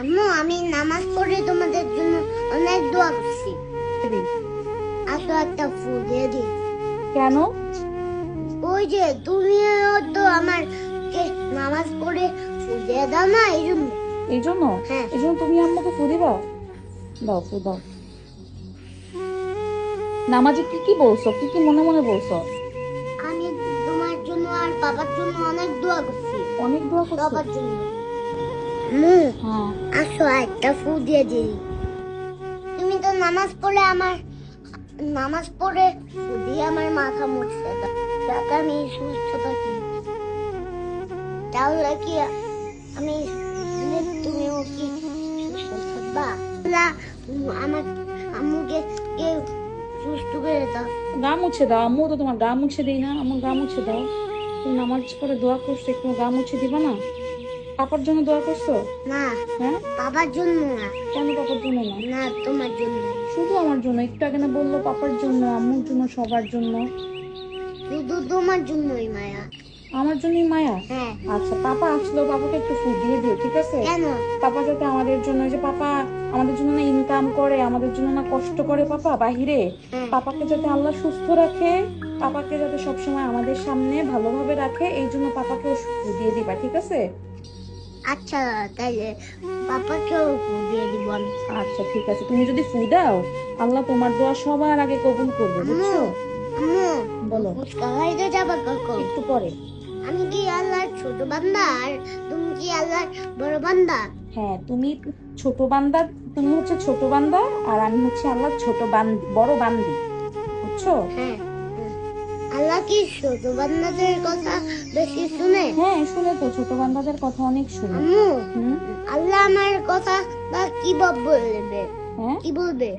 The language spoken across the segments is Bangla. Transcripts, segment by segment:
আম্মু আমি নামাজ পড়ে তোমাদের জন্য অনেক দোয়া করছি। আসো একটা ফুল দিয়ে দিই কেন? ওই যে তুমিও তো আমার নামাজ পড়ে ফুল দিয়ে দাও না এই জন্য। এই জন্য? হ্যাঁ। এই জন্য তুমি আম্মুকে ফু দিবা? দাও ফু দাও। নামাজে কি কি বলছো? কি কি মনে মনে বলছো? আমি তোমার জন্য আর বাবার জন্য অনেক দোয়া করছি। অনেক দোয়া করছ? বাবার জন্য। আম্মু হ্যাঁ। আসো একটা ফুল দিয়ে দিই। তুমি তো নামাজ পড়ে আমার নামাজ পড়ে দিয়ে আমার মাথা মুছতে দাও। যাতে আমি সুস্থ থাকি। তাহলে কি আমি তুমিও কি সুস্থ থাকবা? না, আমার আম্মুকে কেউ সুস্থ করে দাও। গা মুছে দাও আম্মু তো তোমার গা মুছে দিই না আমার গা মুছে দাও। তুমি নামাজ পড়ে দোয়া করছ একটু গা মুছে দিবা না? পাপার জন্য দোয়া করছ? না হ্যাঁ? বাবার জন্য না। কেন পাপার জন্য না? না তোমার জন্য। শুধু আমার জন্য। একটু আগে না বলল পাপার জন্য আম্মুর জন্য সবার জন্য। শুধু তোমার জন্যই মায়া। আমার জন্যই মায়া? হ্যাঁ। আচ্ছা পাপা আসলো পাপাকে একটু ফুড দিয়ে দিও ঠিক আছে? কেন? পাপা যাতে আমাদের জন্য যে পাপা আমাদের জন্য না ইনকাম করে আমাদের জন্য না কষ্ট করে পাপা বাহিরে। হ্যাঁ। পাপাকে যাতে আল্লাহ সুস্থ রাখে পাপাকে যাতে সবসময় আমাদের সামনে ভালোভাবে রাখে এই জন্য পাপাকেও ফুড দিয়ে দিবা ঠিক আছে? আচ্ছা তাইলে পাপাকেও ফুল দিয়ে দিব আমি আচ্ছা ঠিক আছে। তুমি যদি ফু দাও আল্লাহ তোমার দোয়া সবার আগে কবুল করবে বুঝছ? বলো। ফুচকা খাইতে যাবা কখন? একটু পরে। আমি কি আল্লাহর ছোট বান্দা আর তুমি কি আল্লাহর বড় বান্দা? হ্যাঁ তুমি ছোট বান্দা তুমি হচ্ছে ছোট বান্দা আর আমি হচ্ছে আল্লাহ ছোট বান্দি বড় বান্দি বুঝছ? হ্যাঁ। আল্লাহ কি ছোট বান্দাদের কথা বেশি শুনে? হ্যাঁ শুনে তো ছোট বান্দাদের কথা অনেক শুনে। আল্লাহ আমার কথা বা কি বলবে? হ্যাঁ? কি বলবে?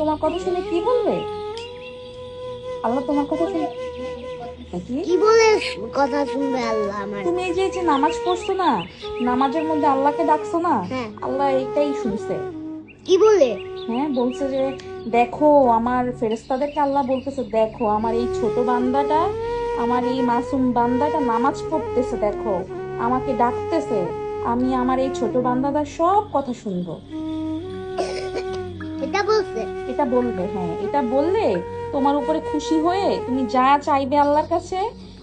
তোমার কথা শুনে কি বলবে? আল্লাহ তোমার কথা শুনে কি? বলে কথা শুনবে আল্লাহ আমার? তুমি এই যে নামাজ পড়ছো না নামাজের মধ্যে আল্লাহকে ডাকছো না হ্যাঁ। আল্লাহ এটাই শুনছে। কি বলে? হ্যাঁ বলছে যে দেখো আমার ফেরেস্তাদেরকে আল্লাহ বলতেছে দেখো আমার এই ছোট বান্দাটা আমার এই মাসুম বান্দাটা নামাজ পড়তেছে দেখো আমাকে ডাকতেছে আমি আমার এই ছোট বান্দাদার সব কথা শুনব। এটা বলছে। এটা বলবে হ্যাঁ এটা বললে তোমার উপরে খুশি হয়ে তুমি যা চাইবে আল্লাহর কাছে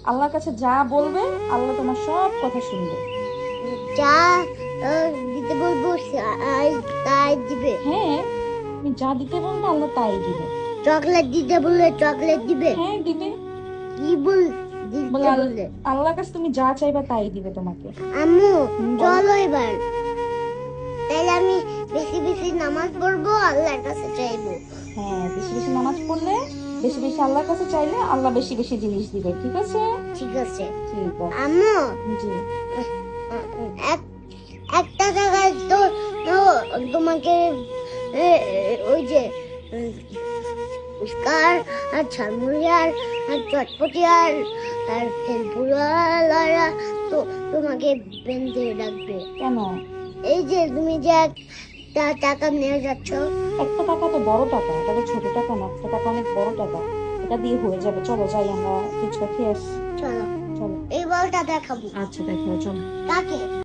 আল্লাহর কাছে যা বলবে আল্লাহ তোমার সব কথা শুনবে। যা দিতে বলব তাই দিবে। হ্যাঁ যা দিতে বলবে আল্লাহ তাই দিবে। চকলেট দিতে বললে চকলেট দিবে। হ্যাঁ দিবে। কি বল বলে আল্লাহর কাছে তুমি যা চাইবে তাই দিবে তোমাকে। আম্মু। চলো এবার। তাহলে আমি বেশি বেশি নামাজ পড়ব আল্লাহর কাছে চাইব। হ্যাঁ বেশি বেশি নামাজ পড়লে বেশি বেশি আল্লাহর কাছে চাইলে আল্লাহ বেশি বেশি জিনিস দিবে ঠিক আছে? ঠিক আছে। ঠিক আছে। আম্মু জি। এক একটা জায়গায় তো তোমাকে ওই যে ফুচকার আর ঝালমুড়ি আর আর চটপটি আর আর তো তোমাকে বেঁধে রাখবে। কেন? এই যে তুমি যে একটা টাকা নিয়ে যাচ্ছ। একটা টাকা তো বড় টাকা এটা তো ছোট টাকা না একটা টাকা অনেক বড় টাকা। এটা দিয়ে হয়ে যাবে চলো যাই আমরা ফুচকা খেয়ে আসি। চলো। চলো। এই বলটা দেখাবো। আচ্ছা দেখো চলো। কাকে?